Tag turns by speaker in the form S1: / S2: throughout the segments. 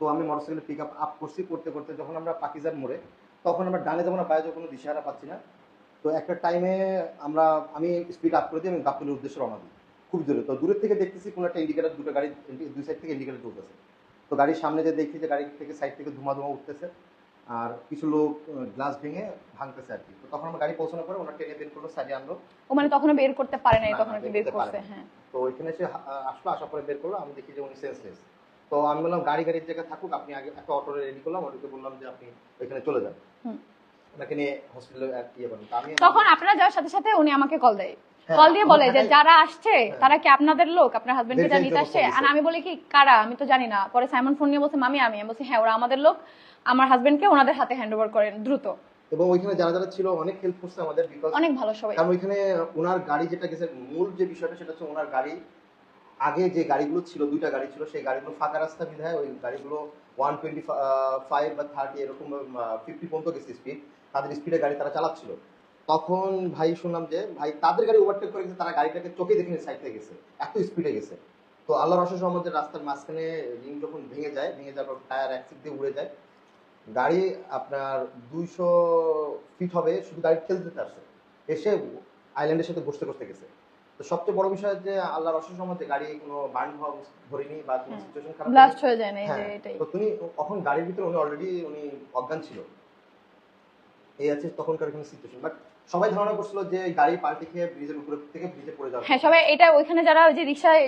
S1: তো আমি motorcycle pick up up করছি করতে করতে যখন আমরা পাকিজার মোড়ে তখন আমরা ডানে যাব না বাইরে কোনো দিশাহারা পাচ্ছি না তো একটা টাইমে আমরা আমি স্পিড আপ করে দিই আমি গাবতলির উদ্দেশ্যে রওনা দিই খুব দূরে। তো দূরের থেকে দেখতেছি কোনো একটা ইন্ডিকেটার দুটো গাড়ি দুই সাইড থেকে ইন্ডিকেটার চলতেছে তো গাড়ির সামনে যে দেখি যে গাড়ি থেকে সাইড থেকে ধোঁয়া ধোঁয়া উঠতেছে আর কিছু লোক গ্লাস ভেঙে ভাঙতেছে আর কি। তো তখন আমরা গাড়ি পৌঁছানোর পরে ওনার টেনে বের করল সাইডে আনলো।
S2: ও মানে তখনও বের করতে পারে নাই তখন আর কি
S1: বের করতে
S2: হ্যাঁ।
S1: তো ওইখানে এসে আসলো আসার পরে বের করল আমি দেখি যে উনি সেন্সলেস তো আমি বললাম গাড়ি গাড়ির জায়গায় থাকুক আপনি আগে একটা অটো রেডি করলাম অটোকে বললাম যে আপনি ওইখানে চলে যান। ওনাকে নিয়ে হসপিটালে ইয়ে করেন আমি
S2: তখন আপনারা যাওয়ার সাথে সাথে উনি আমাকে কল দেয়।
S1: হ্যাঁ,
S2: কল দিয়ে বলে যে যারা আসছে
S1: হ্যাঁ।
S2: তারা কি আপনাদের লোক? আপনার নিতে আসছে? আর আমি বলি কি কারা? আমি তো জানি না। পরে সাইমন ফোন নিয়ে বলছে মামি আমি। বলছি হ্যাঁ ওরা আমাদের লোক। আমার হাজবেন্ডকে ওনাদের হাতে হ্যান্ড ওভার করেন দ্রুত।
S1: এবং ওইখানে যারা যারা ছিল অনেক হেল্প করছে আমাদের বিকজ
S2: অনেক ভালো সবাই।
S1: কারণ ওইখানে ওনার গাড়ি যেটা গেছে মূল যে বিষয়টা সেটা হচ্ছে ওনার গাড়ি আগে যে গাড়িগুলো ছিল, দুইটা গাড়ি ছিল, সেই গাড়িগুলো ফাঁকা রাস্তা বিধায় ওই গাড়িগুলো ওয়ান টোয়েন্টি ফাইভ বা থার্টি এরকম ফিফটি পর্যন্ত গেছে স্পিড তাদের স্পিডে গাড়ি তারা চালাচ্ছিল। তখন ভাই শুনলাম যে, ভাই তাদের গাড়ি ওভারটেক করে গেছে, তারা গাড়িটাকে চোখে দেখে সাইড গেছে, এত স্পিডে গেছে। তো আল্লাহর অশেষ আমাদের রাস্তার মাঝখানে রিং যখন ভেঙে যায়, ভেঙে যাওয়ার পর টায়ার অ্যাক্সিড দিয়ে উড়ে যায়, গাড়ি আপনার দুইশো ফিট হবে, শুধু গাড়ি ঠেলতে আসছে এসে আইল্যান্ডের সাথে বসতে বসতে গেছে। তো সবচেয়ে বড় বিষয় যে আল্লাহর অশেষ মধ্যে গাড়ি কোনো বার্ন হওয়া ধরিনি বা কোনো
S2: হ্যাঁ।
S1: সিচুয়েশন খারাপ
S2: ব্লাস্ট হয়ে যায় না এই যে
S1: হ্যাঁ,
S2: এটাই।
S1: তো তুমি তখন গাড়ির ভিতরে উনি অলরেডি উনি অজ্ঞান ছিল। এই আছে তখনকার কোনো সিচুয়েশন বাট সবাই ধারণা করছিল যে গাড়ি পাল্টে খেয়ে ব্রিজের উপরে থেকে ব্রিজে পড়ে যাবে।
S2: হ্যাঁ সবাই এটা ওইখানে যারা ওই যে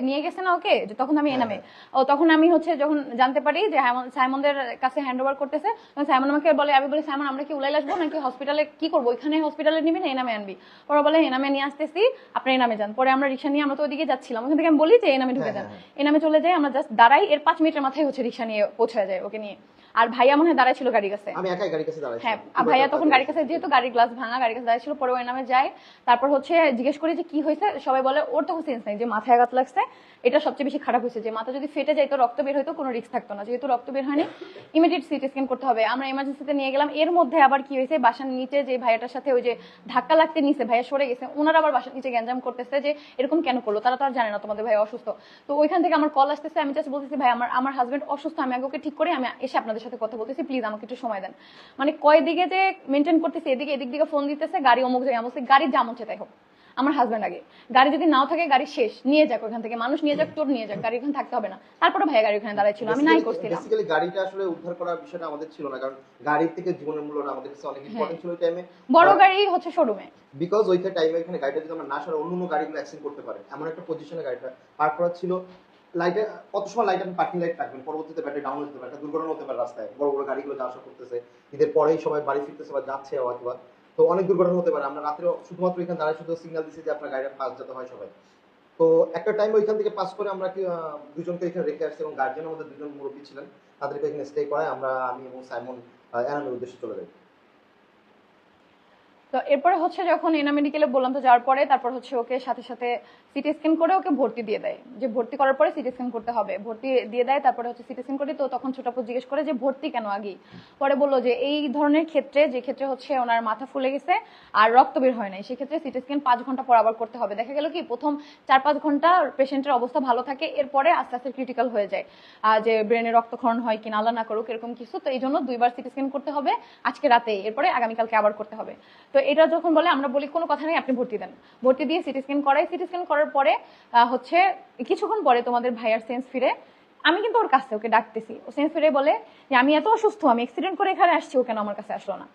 S2: নিয়ে গেছে না ওকে যে তখন আমি
S1: হ্যাঁ,
S2: এনামে ও তখন আমি হচ্ছে যখন জানতে পারি যে সাইমনদের কাছে হ্যান্ড ওভার করতেছে সাইমন আমাকে বলে আমি বলি সাইমন আমরা কি উলাই আসব নাকি হসপিটালে কি করব? ওইখানে হসপিটালে নিবি না এনামে আনবি? পরে বলে এনামে নিয়ে আসতেছি আপনি এনামে যান। পরে আমরা রিক্সা নিয়ে আমরা তো ওইদিকে যাচ্ছিলাম। ওখান থেকে আমি বলি যে এনামে ঢুকে
S1: হ্যাঁ,
S2: যান।
S1: হ্যাঁ,
S2: এনামে চলে যাই আমরা জাস্ট দাঁড়াই এর পাঁচ মিনিটের মাথায় হচ্ছে রিক্সা নিয়ে পৌঁছে যায় ওকে নিয়ে। আর ভাইয়া মনে হয় দাঁড়াই ছিল গাড়ির কাছে।
S1: আমি একাই গাড়ির কাছে দাঁড়াইছি
S2: হ্যাঁ আর ভাইয়া তখন গাড়ির কাছে যেহেতু গাড়ির গ্লাস ভাঙা গাড়ির কাছে দাঁড়িয়ে ছিল পরে ওই নামে যায়। তারপর হচ্ছে জিজ্ঞেস করি যে কি হয়েছে সবাই বলে ওর তখন সেন্স নাই যে মাথায় আঘাত লাগছে। এটা সবচেয়ে বেশি খারাপ হয়েছে যে মাথা যদি ফেটে যায় তো রক্ত বের হইতো কোনো রিস্ক থাকতো না। যেহেতু রক্ত বের হয়নি ইমিডিয়েট সিটি স্ক্যান করতে হবে। আমরা এমার্জেন্সিতে নিয়ে গেলাম। এর মধ্যে আবার কি হয়েছে বাসার নিচে যে ভাইয়াটার সাথে ওই যে ধাক্কা লাগতে নিচে ভাইয়া সরে গেছে ওনারা আবার বাসার নিচে গ্যাঞ্জাম করতেছে যে এরকম কেন করল? তারা তো আর জানে না তোমাদের ভাই অসুস্থ। তো ওইখান থেকে আমার কল আসতেছে আমি জাস্ট বলতেছি ভাই আমার আমার হাজবেন্ড অসুস্থ আমি আগে ওকে ঠিক করে আমি এসে আপনাদের সাথে কথা বলতেছি প্লিজ আমাকে একটু সময় দেন। মানে কয় দিকে যে মেনটেন করতেছে এদিকে এদিক দিকে ফোন দিতেছে গাড়ি অমুক জায়গায় বলছি গাড়ি যেমন হচ্ছে তাই হোক। আমার হাজবেন্ড আগে। গাড়ি যদি নাও থাকে গাড়ি শেষ নিয়ে যাক ওখান থেকে। মানুষ নিয়ে যাক তোর নিয়ে যাক গাড়ি ওখানে থাকতে হবে না। তারপরে ভাইয়া গাড়ি ওখানে দাঁড়াই ছিল আমি নাই করছিলাম।
S1: বেসিক্যালি গাড়িটা আসলে উদ্ধার করার বিষয়টা আমাদের ছিল না কারণ গাড়ির থেকে জীবনের মূল্যটা আমাদের কাছে অনেক ইম্পর্টেন্ট ছিল ওই টাইমে
S2: বড় গাড়ি হচ্ছে শোরুমে
S1: বিকজ ওইখানে টাইমে এখানে গাড়িটা যদি আমরা না সরে অন্য অন্য গাড়িগুলো অ্যাক্সিডেন্ট করতে পারে। এমন একটা পজিশনে গাড়িটা পার্ক করা ছিল। লাইটে কত সময় লাইট আপনি পার্কিং লাইট রাখবেন পরবর্তীতে ব্যাটারি ডাউন হতে পারে, একটা দুর্ঘটনা হতে পারে রাস্তায়। বড় বড় গাড়িগুলো যাওয়া আসা করতেছে, ঈদের পরেই সবাই বাড়ি ফিরতেছে বা যাচ্ছে অথবা তো অনেক দুর্ঘটনা হতে পারে। আমরা রাত্রে শুধুমাত্র এখানে দাঁড়ায় শুধু সিগন্যাল দিচ্ছি যে আপনার গাড়িটা পাস যেতে হয় সবাই। তো একটা টাইম ওইখান থেকে পাস করে আমরা দুজনকে এখানে রেখে আসছি এবং গার্জেন আমাদের দুজন মুরব্বী ছিলেন, তাদেরকে এখানে স্টে করায় আমরা, আমি এবং সাইমন এনামের উদ্দেশ্যে চলে যাই।
S2: তো এরপরে হচ্ছে যখন এনা মেডিকেলে বললাম তো যাওয়ার পরে তারপর হচ্ছে ওকে সাথে সাথে সিটি স্ক্যান করে ওকে ভর্তি দিয়ে দেয়। যে ভর্তি করার পরে সিটি স্ক্যান করতে হবে। ভর্তি দিয়ে দেয় তারপরে হচ্ছে সিটি স্ক্যান করি তো তখন ছোট আপু জিজ্ঞেস করে যে ভর্তি কেন আগে? পরে বলল যে এই ধরনের ক্ষেত্রে যে ক্ষেত্রে হচ্ছে ওনার মাথা ফুলে গেছে আর রক্ত বের হয় নাই সেক্ষেত্রে সিটি স্ক্যান পাঁচ ঘণ্টা পর আবার করতে হবে। দেখা গেল কি প্রথম চার পাঁচ ঘণ্টা পেশেন্টের অবস্থা ভালো থাকে এরপরে আস্তে আস্তে ক্রিটিক্যাল হয়ে যায়। আহ, যে ব্রেনে রক্তক্ষরণ হয় কিনা আল্লাহ না করুক এরকম কিছু। তো এই জন্য দুইবার সিটি স্ক্যান করতে হবে আজকে রাতে এরপরে আগামীকালকে আবার করতে হবে। তো এটা যখন বলে, আমরা বলি, কোনো কথা নেই, আপনি ভর্তি দেন। ভর্তি দিয়ে সিটি স্ক্যান করাই। সিটি স্ক্যান করার পরে হচ্ছে কিছুক্ষণ পরে তোমাদের ভাইয়ার সেন্স ফিরে। আমি কিন্তু ওর কাছে ওকে ডাকতেছি। ও সেন্স ফিরে বলে যে, আমি এত অসুস্থ, আমি অ্যাক্সিডেন্ট করে এখানে আসছি, ও কেন আমার কাছে আসলো না?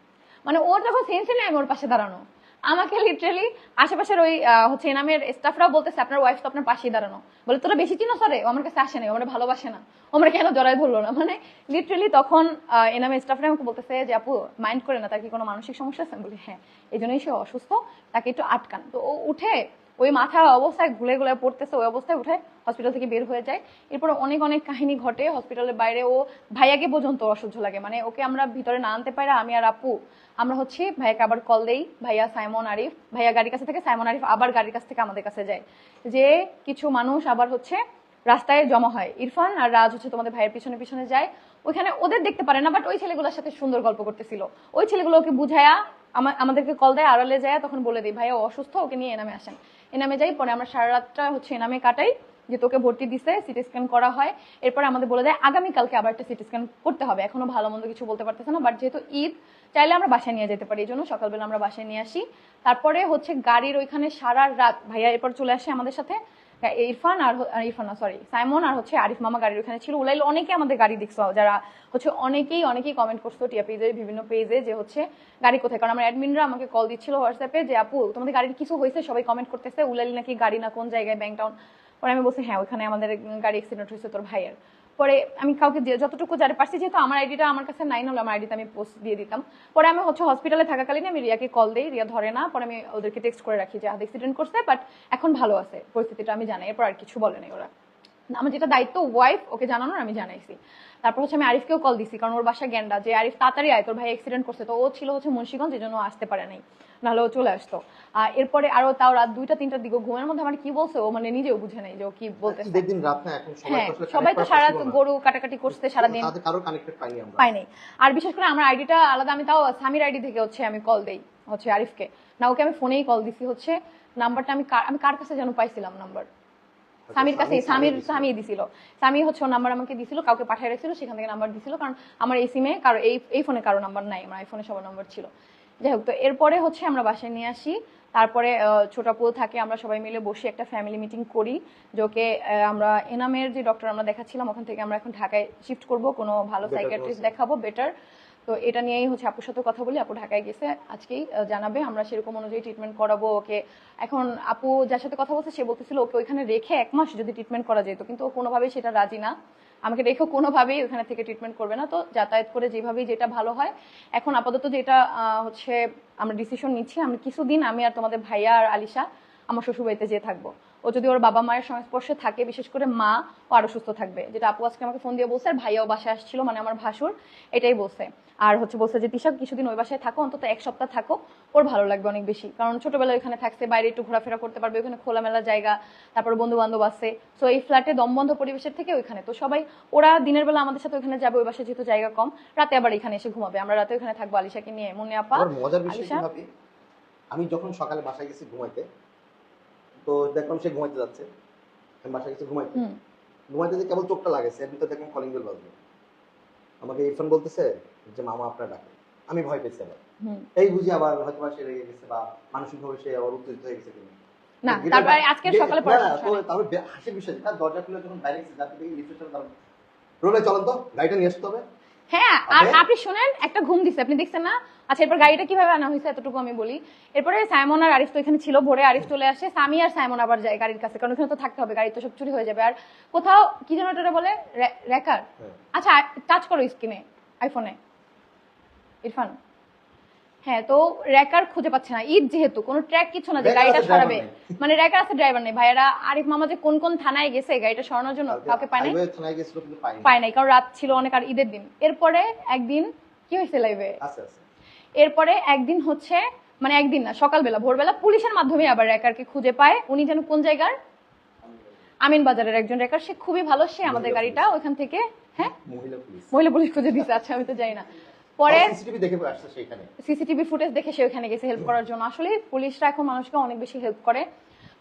S2: মানে ওর যখন সেন্স নেই আমি ওর পাশে দাঁড়ানো। আমাকে লিটারালি আশেপাশের ওই হচ্ছে এনামের স্টাফরাও বলতেছে, আপনার ওয়াইফ তো আপনার পাশেই দাঁড়ানো। বলে, তোরা বেশি চিনো সরে ও আমার কাছে আসে নাই আমার ভালোবাসে না। আমার কেন জড়াই ধরলো না? মানে লিটারালি তখন এনামের স্টাফরা আমাকে বলতেছে যে, আপু মাইন্ড করে না, তার কি কোনো মানসিক সমস্যা আছে? বলি হ্যাঁ এই জন্যই সে অসুস্থ, তাকে একটু আটকান। তো ও উঠে ওই মাথা অবস্থায় ঘুলে ঘুলে পড়তেছে, ওই অবস্থায় উঠে হসপিটাল থেকে বের হয়ে যায়। এরপর অনেক অনেক কাহিনী ঘটে হসপিটালের বাইরে। ও ভাইয়াকে পর্যন্ত অসহ্য লাগে। মানে ওকে আমরা ভিতরে না আনতে পারি, আমি আর আপু। আমরা হচ্ছে ভাইয়াকে আবার কল দেই, ভাইয়া সাইমন, আরিফ। ভাইয়া গাড়ির কাছে থেকে, সাইমন, আরিফ আবার গাড়ির কাছ থেকে আমাদের কাছে যায়। যে কিছু মানুষ আবার হচ্ছে রাস্তায় জমা হয়। ইরফান আর রাজ হচ্ছে তোমাদের ভাইয়ের পিছনে পিছনে যায়। ওইখানে ওদের দেখতে পারে না বাট ওই ছেলেগুলোর সাথে সুন্দর গল্প করতেছিল। ওই ছেলেগুলো ওকে বুঝায়া আমাদেরকে কল দেয়, আড়ালে যায় তখন বলে দিই ভাইয়া অসুস্থ, ওকে নিয়ে এনামে আসেন। এনামে যাই, পরে আমরা সারা রাতটা হচ্ছে এনামে কাটাই, যে তোকে ভর্তি দিছে, সিটি স্ক্যান করা হয়। এরপর আমাদের বলে দেয় আগামীকালকে আবার একটা সিটি স্ক্যান করতে হবে। এখনও ভালো মন্দ কিছু বলতে পারতেছে না বাট যেহেতু ঈদ, চাইলে আমরা বাসায় নিয়ে যেতে পারি। এই জন্য সকালবেলা আমরা বাসায় নিয়ে আসি। তারপরে হচ্ছে গাড়ির ওইখানে সারা রাত, ভাইয়া এরপর চলে আসে আমাদের সাথে ইরফান আর আর ইরফান না সরি সাইমন আর হচ্ছে আরিফ মামা গাড়ির ওখানে ছিল। উলাইল অনেকে আমাদের গাড়ি দেখছ, যারা হচ্ছে অনেকেই অনেকেই কমেন্ট করছ টিয়া পেজের বিভিন্ন পেজে যে হচ্ছে গাড়ি কোথায়। কারণ আমার অ্যাডমিনরা আমাকে কল দিচ্ছিল হোয়াটসঅ্যাপে যে, আপু, তোমাদের গাড়ির কিছু হয়েছে? সবাই কমেন্ট করতেছে, উলাইল নাকি গাড়ি না, কোন জায়গায় ব্যাংক টাউন পরে আমি বলছি হ্যাঁ ওখানে আমাদের গাড়ি অ্যাক্সিডেন্ট হয়েছে, তোর ভাইয়ের। পরে আমি কাউকে যতটুকু যারা পারছি, যেহেতু আমার আইডিটা আমার কাছে নাই না আমার আইডিটা আমি পোস্ট দিয়ে দিতাম। পরে আমি হচ্ছে হসপিটালে থাকাকালীন আমি রিয়াকে কল দিই, রিয়া ধরে না, পরে আমি ওদেরকে টেক্সট করে রাখি যে অ্যাক্সিডেন্ট করছে বাট এখন ভালো আছে, পরিস্থিতিটা আমি জানাই এরপর আর কিছু বলে নাই ওরা। আমার যেটা দায়িত্ব ওয়াইফ ওকে জানানোর আমি জানাইছি। তারপর হচ্ছে আমি আরিফকেও কল দিছি কারণ ওর বাসা গ্যান্ডা যে আরিফ তাড়াতাড়ি আয় তোর ভাই অ্যাক্সিডেন্ট করছে তো ও ছিল হচ্ছে মুন্সিগঞ্জ এই জন্য আসতে পারে নাই। নাহলে ও চলে আসতো। আর এরপরে আরও তাও রাত দুইটা তিনটার দিকে ঘুমের মধ্যে আমার কি বলছে ও মানে নিজেও বুঝে নাই যে ও কি
S1: রাত না এখন সবাই
S2: হ্যাঁ
S1: তো
S2: সবাই তো সারা গরু কাটাকাটি করছে সারাদিন।
S1: তাদের কারও কানেক্টেড পাইনি আমরা।
S2: পাই নাই। আর বিশেষ করে আমার আইডিটা আলাদা আমি তাও সামির আইডি থেকে হচ্ছে আমি কল দেই হচ্ছে আরিফকে। না ওকে আমি ফোনেই কল দিছি হচ্ছে নাম্বারটা আমি আমি কার কাছে যেন পাইছিলাম নাম্বার সামির কাছে সামির
S1: স্বামী- স্বামী
S2: দিছিল। সামি হচ্ছে নাম্বার আমাকে দিছিল কাউকে পাঠিয়ে রাখছিল সেখান থেকে নাম্বার দিছিল কারণ আমার এই সিমে কারও এই এই ফোনে কারও নাম্বার নাই আমার আইফোনে সবার নাম্বার ছিল। যাই হোক তো এরপরে হচ্ছে আমরা বাসায় নিয়ে আসি। তারপরে আহ, ছোট আপু থাকে আমরা সবাই মিলে বসে একটা ফ্যামিলি মিটিং করি যে ওকে আহ, আমরা এনামের যে ডক্টর আমরা দেখাচ্ছিলাম ওখান থেকে আমরা এখন ঢাকায় শিফট করব কোনো ভালো সাইকিয়াট্রিস্ট দেখাবো বেটার তো এটা নিয়েই হচ্ছে আপুর সাথে কথা বলি, আপু ঢাকায় গেছে, আজকেই জানাবে, আমরা সেরকম অনুযায়ী ট্রিটমেন্ট করাবো ওকে। এখন আপু যার সাথে কথা বলছে, সে বলতেছিল ওকে ওইখানে রেখে এক মাস যদি ট্রিটমেন্ট করা যেত, কিন্তু ও কোনোভাবেই সেটা রাজি না। আমাকে রেখেও কোনোভাবেই ওখানে থেকে ট্রিটমেন্ট করবে না, তো যাতায়াত করে যেভাবেই যেটা ভালো হয়। এখন আপাতত যেটা হচ্ছে আমরা ডিসিশন নিচ্ছি, আমি কিছুদিন আমি আর তোমাদের ভাইয়া আর আলিশা, আমার শ্বশুরবাড়িতে যেয়ে থাকব। ও যদি ওর বাবা মায়ের সংস্পর্শে থাকে বিশেষ করে মা ও আরও সুস্থ থাকবে। যেটা আপু আজকে আমাকে ফোন দিয়ে বলছে আর ভাইয়াও বাসায় আসছিল মানে আমার ভাসুর এটাই বলছে। আর হচ্ছে বলছে যে তিশা কিছুদিন ওই বাসায় থাকো অন্তত এক সপ্তাহ থাকো ওর ভালো লাগবে অনেক বেশি। কারণ ছোটবেলায় ওখানে থাকছে বাইরে একটু ঘোরাফেরা করতে পারবে ওখানে খোলামেলা জায়গা তারপর বন্ধু বান্ধব আছে। সো এই ফ্ল্যাটে দমবন্ধ পরিবেশের থেকে ওইখানে। তো সবাই ওরা দিনের বেলা আমাদের সাথে ওখানে যাবে ওই বাসায় যেহেতু জায়গা কম রাতে আবার এখানে এসে ঘুমাবে। আমরা রাতে ওখানে থাকব আলিশাকে নিয়ে। মনে আপা
S1: মজার বিষয় আমি যখন সকালে বাসায় গেছি ঘুমাইতে তো দেখলাম সে ঘুমাইতে যাচ্ছে। আমি বাসায় গেছি ঘুমাইতে ঘুমাইতে যে কেবল চোখটা লাগেছে এর ভিতরে দেখলাম কলিং বেল বাজলো। আমাকে ইরফান বলতেছে যে মামা আপনার ডাকে। আমি ভয় পেয়েছি আবার। এই বুঝি আবার হয়তো বা সে রেগে গেছে বা মানসিকভাবে সে আবার উত্তেজিত হয়ে গেছে কিনা।
S2: না তারপরে আজকের
S1: যে-
S2: সকালে পড়া
S1: তারপরে হাসির বিষয়। দরজা খুলে যখন বাইরে গেছে যাতে দেখি লিফটের রোলে চলেন তো গাড়িটা নিয়ে আসতে হবে।
S2: হ্যাঁ আর আপনি শুনেন একটা ঘুম দিছে। আপনি দেখছেন না? আচ্ছা এরপর গাড়িটা কীভাবে আনা হয়েছে এতটুকু আমি বলি। এরপরে সাইমন আর আরিফ তো এখানে ছিল ভোরে আরিফ চলে আসে। সামি আর সাইমন আবার যায় গাড়ির কাছে কারণ ওখানে তো থাকতে হবে গাড়ি তো সব চুরি হয়ে যাবে। আর কোথাও কি যেন ওটা বলে? রেকার
S1: হ্যাঁ।
S2: আচ্ছা টাচ করো স্ক্রিনে আইফোনে ইরফান। হ্যাঁ তো র্যাকার খুঁজে পাচ্ছে না। ঈদ যেহেতু কোনো ট্র্যাক কিছু না যে গাড়িটা সরাবে। মানে র্যাকার আছে ড্রাইভার নেই। ভাইয়েরা আরিফ মামা যে কোন কোন থানায় গেছে গাড়িটা সরানোর জন্য কাউকে পায় নাই? পায় নাই কারণ রাত ছিল অনেক আর ঈদের দিন। এরপরে একদিন কি হয়েছে লাইভে এরপরে একদিন হচ্ছে মানে একদিন না সকালবেলা ভোরবেলা পুলিশের মাধ্যমে আবার র্যাকারকে খুঁজে পায়। উনি যেন কোন জায়গার? আমিন বাজারের একজন র্যাকার। সে খুবই ভালো সে আমাদের গাড়িটা ওইখান থেকে হ্যাঁ?
S1: মহিলা পুলিশ।
S2: মহিলা পুলিশ খুঁজে দিচ্ছে আচ্ছা আমি তো জানি না। পরে
S1: সিসিটিভি দেখে আসছে সেখানে
S2: সিসিটিভি ফুটেজ দেখে সে ওখানে গেছে হেল্প করার জন্য। আসলে পুলিশরা এখন মানুষকে অনেক বেশি হেল্প করে।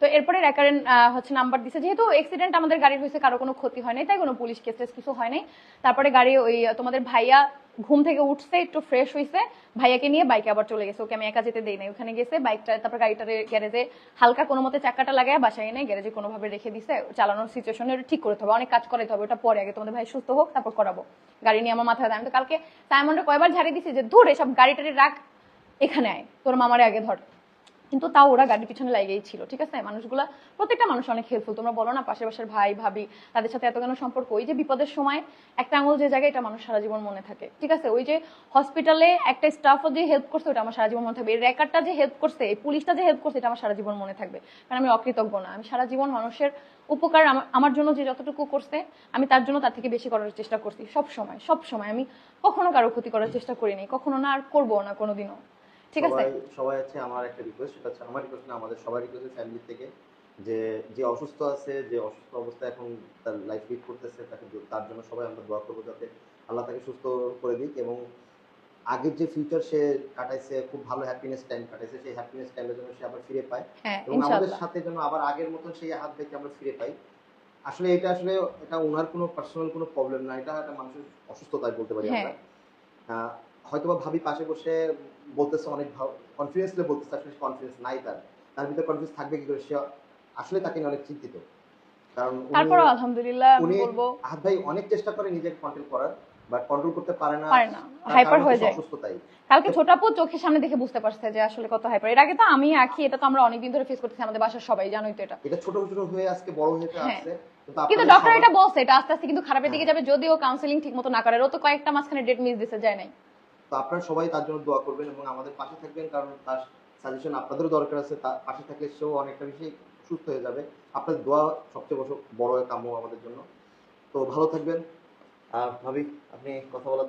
S2: তো এরপরে র্যাকারেন হচ্ছে নাম্বার দিছে। যেহেতু অ্যাক্সিডেন্ট আমাদের গাড়ির হয়েছে কারও কোনো ক্ষতি হয় নাই তাই কোনো পুলিশ কেসেস কিছু হয় নাই। তারপরে গাড়ি ওই তোমাদের ভাইয়া ঘুম থেকে উঠছে, একটু ফ্রেশ হয়েছে ভাইয়াকে নিয়ে বাইকে আবার চলে গেছে। ওকে আমি একা যেতে দেই নাই। ওখানে গেছে বাইকটা তারপর গাড়িটার গ্যারেজে হালকা কোনো মতে চাকাটা লাগায় বাসায় এনে গ্যারেজে কোনোভাবে রেখে দিছে। চালানোর সিচুয়েশনে ওটা ঠিক করতে হবে। অনেক কাজ করাতে হবে। ওটা পরে আগে তোমাদের ভাই সুস্থ হোক, তারপর করাবো। গাড়ি নিয়ে আমার মাথায়। আমি তো কালকে তাই সাইমনটা কয়বার ঝাড়ি দিছি যে, ধর, এসব গাড়ি টাড়ি রাখ, এখানে আয়। তোর মামারে আগে ধর। কিন্তু তাও ওরা গাড়ির পিছনে লাগেই ছিল, ঠিক আছে? মানুষগুলা, প্রত্যেকটা মানুষ অনেক হেল্পফুল তোমরা বলো না পাশে পাশের ভাই, ভাবি, তাদের সাথে এত কেন সম্পর্ক? ওই যে বিপদের সময় একটা আঙুল যে জায়গায়, এটা মানুষ সারা জীবন মনে থাকে, ঠিক আছে? ওই যে হসপিটালে একটা স্টাফও যে হেল্প করছে, ওটা আমার সারা জীবন মনে থাকবে। এই র্যাকারটা যে হেল্প করছে, এই পুলিশটা যে হেল্প করছে, এটা আমার সারা জীবন মনে থাকবে। কারণ আমি অকৃতজ্ঞ না। আমি সারা জীবন মানুষের উপকার আমার জন্য যে যতটুকু করছে, আমি তার জন্য তার থেকে বেশি করার চেষ্টা করছি। সব সময় সব সময় আমি কখনো কারও ক্ষতি করার চেষ্টা করিনি। কখনো না আর করব না কোনোদিনও। ঠিক আছে।
S1: সবাই আছে আমার একটা রিকোয়েস্ট সেটা হচ্ছে আমার রিকোয়েস্ট না আমাদের সবার রিকোয়েস্ট ফ্যামিলি থেকে যে যে অসুস্থ আছে যে অসুস্থ অবস্থায় এখন তার লাইফ লিড করতেছে তাকে তার জন্য সবাই আমরা দোয়া করব যাতে আল্লাহ তাকে সুস্থ করে দিক এবং আগের যে ফিউচার সে কাটাইছে খুব ভালো হ্যাপিনেস টাইম কাটাইছে সেই হ্যাপিনেস টাইমের জন্য সে আবার ফিরে পায়
S2: হ্যাঁ
S1: এবং আমাদের সাথে যেন আবার আগের মতন সেই হাত থেকে আমরা ফিরে পাই। আসলে এটা আসলে এটা ওনার কোনো পার্সোনাল কোনো প্রবলেম না এটা একটা মানুষের অসুস্থতায় বলতে পারি
S2: হ্যাঁ।
S1: আমরা। হয়তোবা ভাবি পাশে বসে বলতেছে অনেক কনফিডেন্সলি বলতেছে আসলে কনফিডেন্স নাই তার। তার ভিতরে কনফিডেন্স থাকবে কি করে? সে আসলে তাকে নিয়ে অনেক চিন্তিত। কারণ
S2: তারপরও আলহামদুলিল্লাহ আমি
S1: উনি
S2: বলব
S1: আহাদ ভাই অনেক চেষ্টা করে নিজেকে কন্ট্রোল করার বাট কন্ট্রোল করতে পারে না।
S2: পারে না। হাইপার হয়ে যায়।
S1: অসুস্থতাই
S2: কালকে ছোট আপু চোখের সামনে দেখে বুঝতে পারছে যে আসলে কত হাইপার এর আগে তো আমি আঁকি এটা তো আমরা অনেকদিন ধরে ফেস করতেছি আমাদের বাসার সবাই জানোই তো এটা।
S1: এটা ছোট ছোট হয়ে আজকে বড় হয়ে
S2: হ্যাঁ।
S1: আসছে। কিন্তু
S2: কিন্তু ডক্টর এটা বলছে এটা আস্তে আস্তে কিন্তু খারাপের দিকে
S1: হ্যাঁ।
S2: যাবে যদিও কাউন্সিলিং ঠিক মতো না করে ও তো কয়েকটা মাঝখানে ডেট মিস দিতে যায় নাই।
S1: তো আপনারা সবাই তার জন্য দোয়া করবেন এবং আমাদের পাশে থাকবেন, কারণ তার সাজেশন আপনাদেরও দরকার আছে। তার পাশে থাকলে সেও অনেকটা বেশি সুস্থ হয়ে যাবে। আপনাদের দোয়া সবচেয়ে বড় বড় কাম্য আমাদের জন্য। তো ভালো থাকবেন। আর ভাবি, আপনি কথা বলার